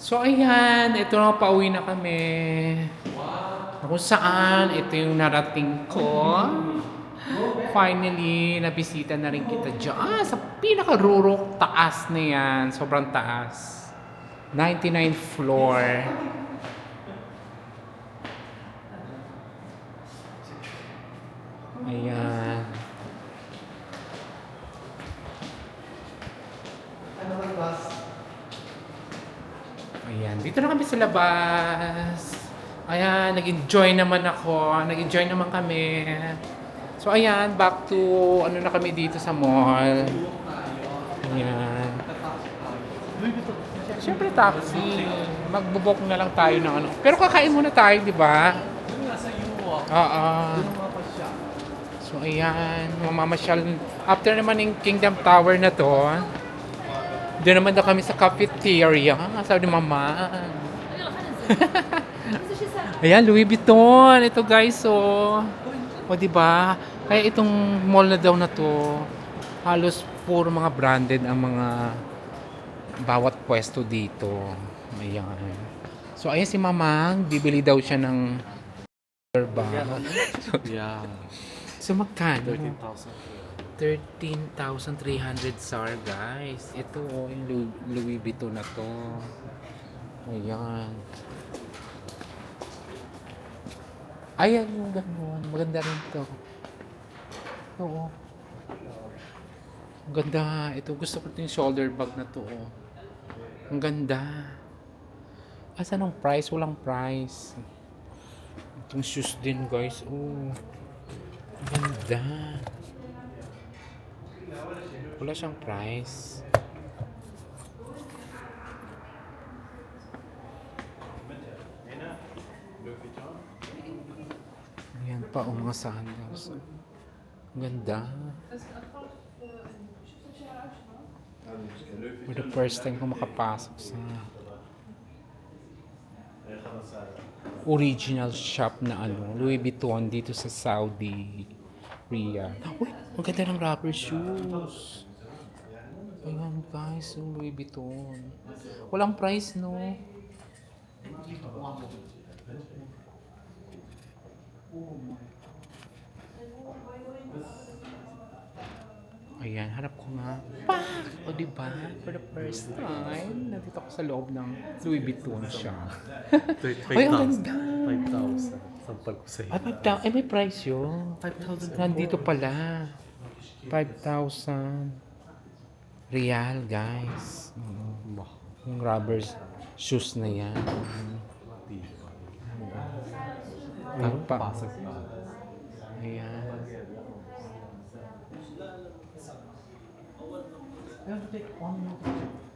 So ayan, ito na pauwi na kami. Kung saan, ito yung narating ko. Finally, nabisita na rin kita dyan sa pinaka-rurok taas na yan. Sobrang taas. 99th floor. Ayan. Ayan, dito na kami sa labas. Ayan, nag-enjoy naman ako. Nag-enjoy naman kami. So, ayan, back to, ano na kami dito sa mall. Ayan. Siyempre, taxi. Magbubok na lang tayo ng ano. Pero kakain muna tayo, di ba? Oo. So, ayan. Mamamasyal. After naman yung Kingdom Tower na to, doon naman daw kami sa cafeteria. Sabi ni Mama. Ayan, Louis Vuitton. Ito guys, oh. O, di ba? Kaya itong mall na daw na to, halos puro mga branded ang mga bawat pwesto dito. Ayan. So, ayan si Mamang. Bibili daw siya ng bag. Yeah. So, magkano? 13,000. 13,300 SAR, guys. Ito, oh, yung Louis Vuitton na to. Ayan. Ayan yung ganun. Maganda rin to. Oo. Ang ganda. Ito, gusto ko yung shoulder bag na to. Oh. Ang ganda. Asan ang price? Walang price. Itong shoes din, guys. Oh. Ang ganda. Wala siyang price. Ayan pa, o mga sandals. Ganda. For the first time ko makapasok sa original shop na ano, Louis Vuitton dito sa Saudi Riyadh. Uy, ang ganda ng rubber shoes. Ayan guys, yung Louis Vuitton. Walang price, no? Ayan, harap ko nga. Pak! O diba? For the first time, nandito ako sa loob ng Louis Vuitton shop. Ay, ang ganda! 5,000. Sampal ko sa Ay, 5,000. Ay, may price yun. 5,000. Nandito pala. 5,000. Real, guys. Yung rubber shoes na yan. Pagpa. Pasag pa. Ayan. I have to take one more.